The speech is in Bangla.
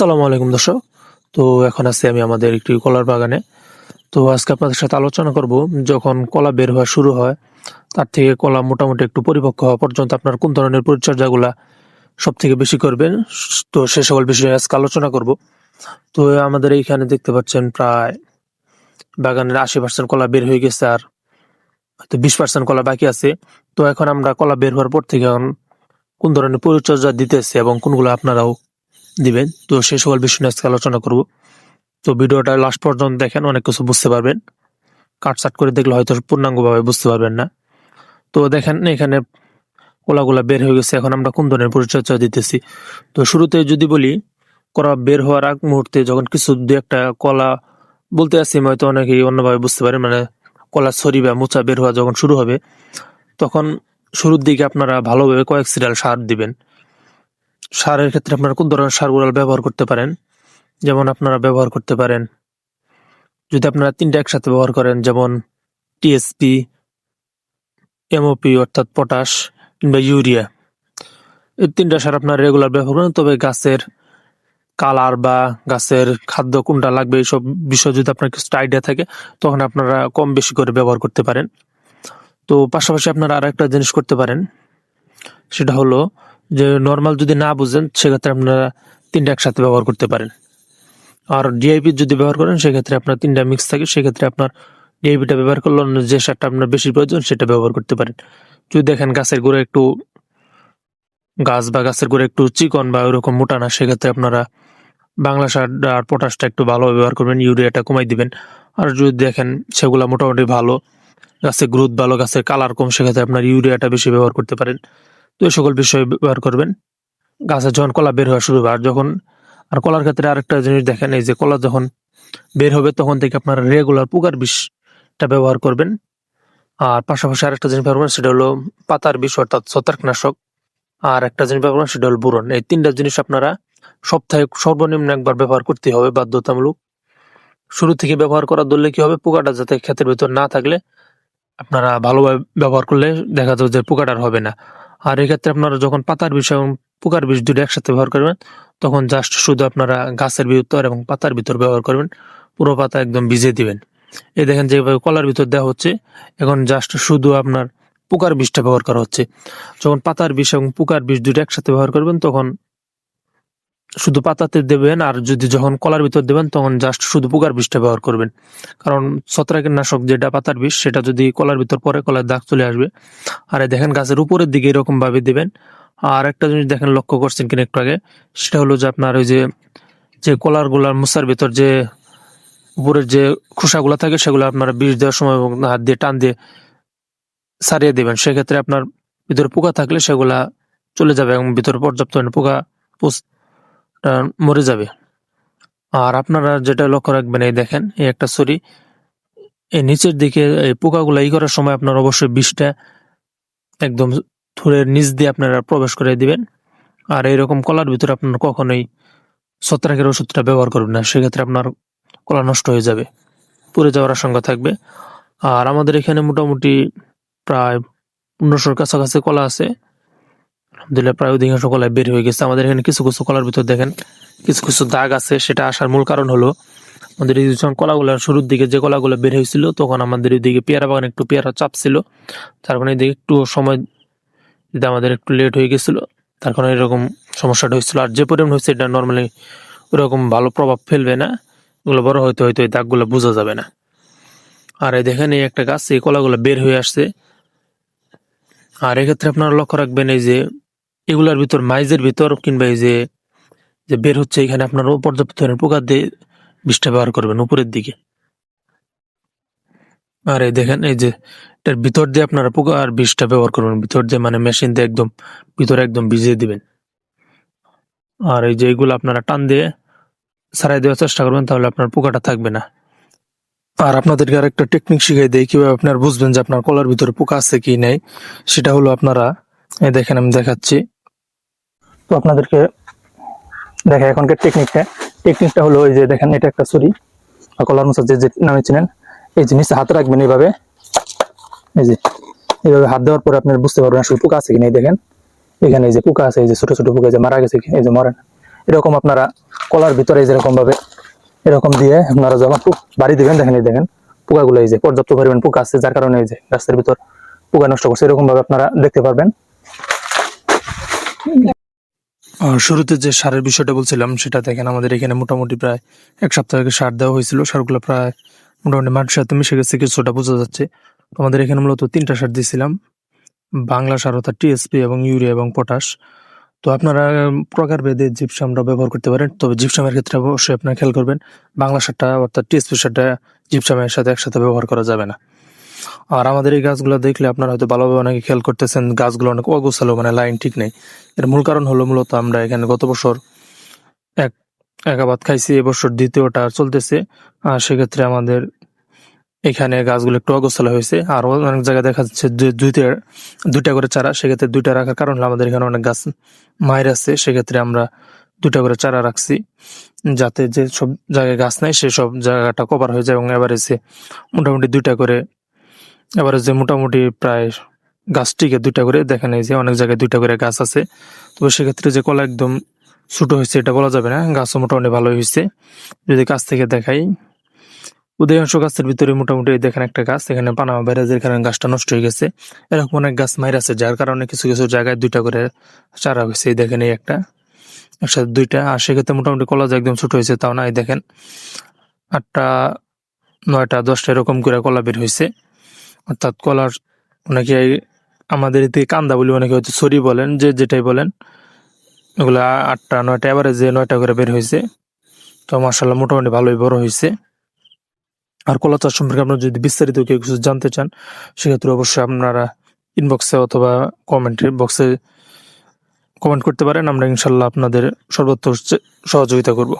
আসসালামু আলাইকুম দর্শক। তো এখন আছি আমি আমাদের একটি কলার বাগানে। তো আজকে আপনাদের সাথে আলোচনা করব যখন কলা বের হওয়া শুরু হয়, তার থেকে কলা মোটামুটি একটু পরিপক্ক হওয়া পর্যন্ত আপনার কোন ধরনের পরিচর্যাগুলা সব থেকে বেশি করবেন, তো সে সকল বিষয়ে আজকে আলোচনা করব। তো আমাদের এইখানে দেখতে পাচ্ছেন প্রায় বাগানের আশি পার্সেন্ট কলা বের হয়ে গেছে আর হয়তো বিশ পার্সেন্ট কলা বাকি আছে। তো এখন আমরা কলা বের হওয়ার পর থেকে এখন কোন ধরনের পরিচর্যা দিতেছে এবং কোনগুলো আপনারাও দিবেন। তো সে সকল বিষয় নিয়ে আজকে আলোচনা করব। তো ভিডিওটা লাস্ট পর্যন্ত দেখেন, অনেক কিছু বুঝতে পারবেন। কাটসাট করে দেখলে হয়তো পূর্ণাঙ্গভাবে বুঝতে পারবেন না। তো দেখেন, এখানে কলাগুলা বের হয়ে গেছে। এখন আমরা কোন ধরনের পরিচর্যা দিতেছি? তো শুরুতে যদি বলি, কলা বের হওয়ার আগ মুহূর্তে যখন কিছু দু একটা কলা বলতে আসি হয়তো অনেকেই অন্যভাবে বুঝতে পারে মানে কলা ছড়ি বা মোচা বের হওয়া যখন শুরু হবে, তখন শুরুর দিকে আপনারা ভালোভাবে কয়েক সিরিয়াল সার দিবেন। সারের ক্ষেত্রে আপনারা কোন ধরনের সারগুলো ব্যবহার করতে পারেন? যেমন আপনারা ব্যবহার করতে পারেন, যদি আপনারা তিনটা একসাথে ব্যবহার করেন, যেমন টিএসপি এমওপি অর্থাৎ পটাশ কিংবা ইউরিয়া। এই তিনটা সার আপনারা রেগুলার ব্যবহার করেন, তবে গাছের কালার বা গাছের খাদ্য কোনটা লাগবে এইসব বিষয় যদি আপনার কিছু আইডিয়া থাকে, তখন আপনারা কম বেশি করে ব্যবহার করতে পারেন। তো পাশাপাশি আপনারা আর একটা জিনিস করতে পারেন, সেটা হলো যে নর্মাল যদি না বুঝেন, সেক্ষেত্রে আপনারা তিনটা একসাথে ব্যবহার করতে পারেন। আর ডিআইপি যদি ব্যবহার করেন, সেক্ষেত্রে আপনার তিনটা মিক্স থাকে। সেক্ষেত্রে আপনার ডিআইপিটা ব্যবহার করলে অন্য যে সারটা আপনার বেশি প্রয়োজন, সেটা ব্যবহার করতে পারেন। যদি দেখেন গাছের গোড়া একটু গাছ বা গাছের গোড়া একটু চিকন বা ওরকম মোটা না, সেক্ষেত্রে আপনারা বাংলা সার আর পটাশটা একটু ভালো ব্যবহার করবেন, ইউরিয়াটা কমাই দিবেন। আর যদি দেখেন সেগুলা মোটামুটি ভালো, গাছের গ্রোথ ভালো, গাছের কালার কম, সেক্ষেত্রে আপনার ইউরিয়াটা বেশি ব্যবহার করতে পারেন। তো এই সকল বিষয় ব্যবহার করবেন। গাছে যখন কলা বের হওয়া শুরু হবে, আর যখন, আর কলার ক্ষেত্রে আরেকটা জিনিস দেখেন, এই যে কলা যখন বের হবে, তখন থেকে আপনারা রেগুলার পোকার বিষটা ব্যবহার করবেন। আর পাশাপাশি আরেকটা জিনিস ব্যবহার করবেন, সেটা হলো পাতার বিষ, অর্থাৎ ছত্রাকনাশক। আর একটা জিনিস ব্যবহার করবেন, সেটা হলো বুরন। এই তিনটা জিনিস আপনারা সপ্তাহে সর্বনিম্ন একবার ব্যবহার করতে হবে, বাধ্যতামূলক। শুরু থেকে ব্যবহার করা ধরলে কি হবে? পোকাটা যাতে ক্ষেতের ভিতর না থাকলে আপনারা ভালোভাবে ব্যবহার করলে দেখা যাবে যে পোকাটার হবে না। আর এক্ষেত্রে আপনারা যখন পাতার বিষ এবং পোকার বিষ দুটো একসাথে ব্যবহার করবেন, তখন জাস্ট শুধু আপনারা গাছের ভিতর এবং পাতার ভিতর ব্যবহার করবেন। পুরো পাতা একদম ভিজে দিবেন। এই দেখেন যেভাবে কলার ভিতর দেওয়া হচ্ছে, এখন জাস্ট শুধু আপনার পোকার বিষটা ব্যবহার করা হচ্ছে। যখন পাতার বিষ এবং পোকার বিষ দুটো একসাথে ব্যবহার করবেন, তখন শুধু পাতাতে দেবেন আর যদি যখন কলার ভিতর দেবেন, তখন জাস্ট শুধু পোকার বিষটা ব্যবহার করবেন। কারণ ছত্রাকের নাশক যেটা পাতার বিষ, সেটা যদি কলার ভিতর পরে কলার দাগ চলে আসবে। আর দেখেন গাছের উপরের দিকে এরকম ভাবে দিবেন। আর একটা জিনিস দেখেন লক্ষ্য করছেন কিনা একটু আগে, সেটা হলো যে আপনার ওই যে যে কলারগুলার মুসার ভিতর যে, উপরের যে খোসাগুলো থাকে, সেগুলো আপনারা বিষ দেওয়ার সময় হাত দিয়ে টান দিয়ে সারিয়ে দেবেন। সেক্ষেত্রে আপনার ভিতরে পোকা থাকলে সেগুলা চলে যাবে এবং ভিতরে পর্যাপ্ত পোকা মরে যাবে। আর আপনারা যেটা লক্ষ্য রাখবেন, এই দেখেন, এই একটা ছড়ি এই নিচের দিকে এই পোকাগুলো ই করার সময় আপনার অবশ্যই বিষটা একদম থুরের নিচ দিয়ে আপনারা প্রবেশ করে দিবেন। আর এইরকম কলার ভিতরে আপনার কখনোই ছত্রাকের ওষুধটা ব্যবহার করবেন না, সেক্ষেত্রে আপনার কলা নষ্ট হয়ে যাবে, পুড়ে যাওয়ার আশঙ্কা থাকবে। আর আমাদের এখানে মোটামুটি প্রায় পনেরোশোর কাছাকাছি কলা আছে। আলহামদুলিল্লাহ, প্রায় অধিকাংশ কলাই বের হয়ে গেছে। আমাদের এখানে কিছু কিছু কলার ভিতর দেখেন, কিছু কিছু দাগ আছে, সেটা আসার মূল কারণ হলো আমাদের এই যখন কলাগুলো শুরুর দিকে যে কলাগুলো বের হয়েছিল, তখন আমাদের এদিকে পেয়ারা বাগানে একটু পেয়ারা চাপ ছিল। তার কারণে এদিকে একটু সময় দিতে আমাদের একটু লেট হয়ে গেছিল। তার কারণে এরকম সমস্যাটা হয়েছিল। আর যে পরিমাণ হয়েছে, এটা নর্মালি ওরকম ভালো প্রভাব ফেলবে না। এগুলো বড় হয়তো হয়তো এই দাগগুলো বোঝা যাবে না। আর এই দেখেন, এই একটা গাছ, এই কলাগুলো বের হয়ে আসছে। আর এক্ষেত্রে আপনারা লক্ষ্য রাখবেন, এই যে এগুলার ভিতর মাইজের ভিতর কিংবা এই যে যে বের হচ্ছে এখানে আপনার পর্যাপ্ত পরিমাণে পোকা দিয়ে বিষটা ব্যবহার করবেন উপরের দিকে। আর এই দেখেন, এই যে এটার ভিতর দিয়ে আপনারা পোকা আর বিষটা ব্যবহার করবেন। ভিতর দিয়ে মানে মেশিন দিয়ে একদম, ভিতরে একদম ভিজিয়ে দিবেন। আর এই যে এগুলো আপনারা টান দিয়ে সারাই দেওয়ার চেষ্টা করবেন, তাহলে আপনার পোকাটা থাকবে না। আর আপনাদেরকে আরেকটা টেকনিক শিখিয়ে দেয় কীভাবে আপনার বুঝবেন যে আপনার কলার ভিতরে পোকা আছে কি নেই, সেটা হলো আপনারা, এই দেখেন আমি দেখাচ্ছি। তো আপনাদেরকে দেখা এখনকার টেকনিকটা টেকনিকটা হলো ওই যে দেখেন, এটা একটা ছুরি আর কলার মতো যে নামে চিনেন। এই নিচে হাত রাখবেন এইভাবে। এই যে, এইভাবে হাত দেওয়ার পরে আপনার বুঝতে পারবেন আসলে পোকা আছে কিনা, এই দেখেন। এখানে এই যে পোকা আছে, এই যে ছোট ছোট পোকা যে মারা গেছে এই যে মরেন। এরকম আপনারা কলার ভিতরে যেরকম ভাবে এরকম দিয়ে আপনারা যখন বাড়ি দেবেন, দেখেন এই দেখেন, পোকাগুলো এই যে পর্যাপ্ত পরিমাণ পোকা আছে, যার কারণে এই যে গাছের ভিতর পোকা নষ্ট করছে এরকম ভাবে আপনারা দেখতে পারবেন। শুরুতে যে সারের বিষয়টা বলছিলাম, সেটা দেখেন আমাদের এখানে মোটামুটি প্রায় এক সপ্তাহ আগে সার দেওয়া হয়েছিল। সারগুলো প্রায় মোটামুটি মাটির সাথে মিশে গেছে, কিছুটা বোঝা যাচ্ছে। আমাদের এখানে মূলত তিনটা সার দিয়েছিলাম, বাংলা সার অর্থাৎ টিএসপি এবং ইউরিয়া এবং পটাশ। তো আপনারা প্রকার ভেদে জিপসামটা ব্যবহার করতে পারেন, তবে জিপসামের ক্ষেত্রে অবশ্যই আপনারা খেয়াল করবেন, বাংলা সারটা অর্থাৎ টিএসপি সারটা জিপসামের সাথে একসাথে ব্যবহার করা যাবে না। আর আমাদের এই গাছগুলো দেখলে আপনারা হয়তো ভালোভাবে অনেকে খেয়াল করতেছেন, গাছগুলো অনেক অগোছালো মানে লাইন ঠিক নেই। এর মূল কারণ হলো মূলত আমরা এখানে গত বছর এক এক আবাদ খাইছি এবছর দ্বিতীয়টা চলতেছে। আর সেক্ষেত্রে আমাদের এখানে গাছগুলো একটু অগোছালো হয়েছে। আর অনেক জায়গায় দেখা যাচ্ছে দুইটা দুইটা করে চারা, সেক্ষেত্রে দুইটা রাখার কারণ হলো আমাদের এখানে অনেক গাছ মায়ের আছে, সেক্ষেত্রে আমরা দুইটা করে চারা রাখছি, যাতে যে সব জায়গায় গাছ নাই সেসব জায়গাটা কভার হয়ে যায় এবং এভারেজে মোটামুটি দুইটা করে এভারেজে মোটামুটি প্রায় গাছটিকে দুইটা করে, দেখেন এই যে অনেক জায়গায় দুইটা করে গাছ আছে। তবে সেক্ষেত্রে যে কলা একদম ছোট হয়েছে, এটা বলা যাবে না। গাছও মোটামুটি ভালোই হয়েছে। যদি কাছ থেকে দেখাই উদয়াংশ গাছের ভিতরে মোটামুটি দেখেন একটা গাছ, এখানে পানামা ব্যারাজের কারণে গাছটা নষ্ট হয়ে গেছে। এরকম অনেক গাছ মাইর আছে, যার কারণে কিছু কিছু জায়গায় দুইটা করে চারা হয়েছে। এই দেখেন এই একটা, একসাথে দুইটা। আর সেক্ষেত্রে মোটামুটি কলা যে একদম ছোট হয়েছে, তাও না, এই দেখেন। আটটা, নয়টা, দশটা এরকম করে কলা বের হয়েছে। অর্থাৎ কলার অনেকে আমাদের এদিকে কান্দা বলি অনেকে হয়তো সরি বলেন, যে যেটাই বলেন, এগুলা আটটা নয়টা যে নয়টা করে বের হয়েছে। তো মার্শাল্লাহ মোটামুটি ভালোই বড় হয়েছে। আর কলা চাষ সম্পর্কে আপনারা যদি বিস্তারিত কেউ কিছু জানতে চান, সেক্ষেত্রে অবশ্যই আপনারা ইনবক্সে অথবা কমেন্ট বক্সে কমেন্ট করতে পারেন। আমরা ইনশাল্লাহ আপনাদের সর্বোত্তর চে- সহযোগিতা করব।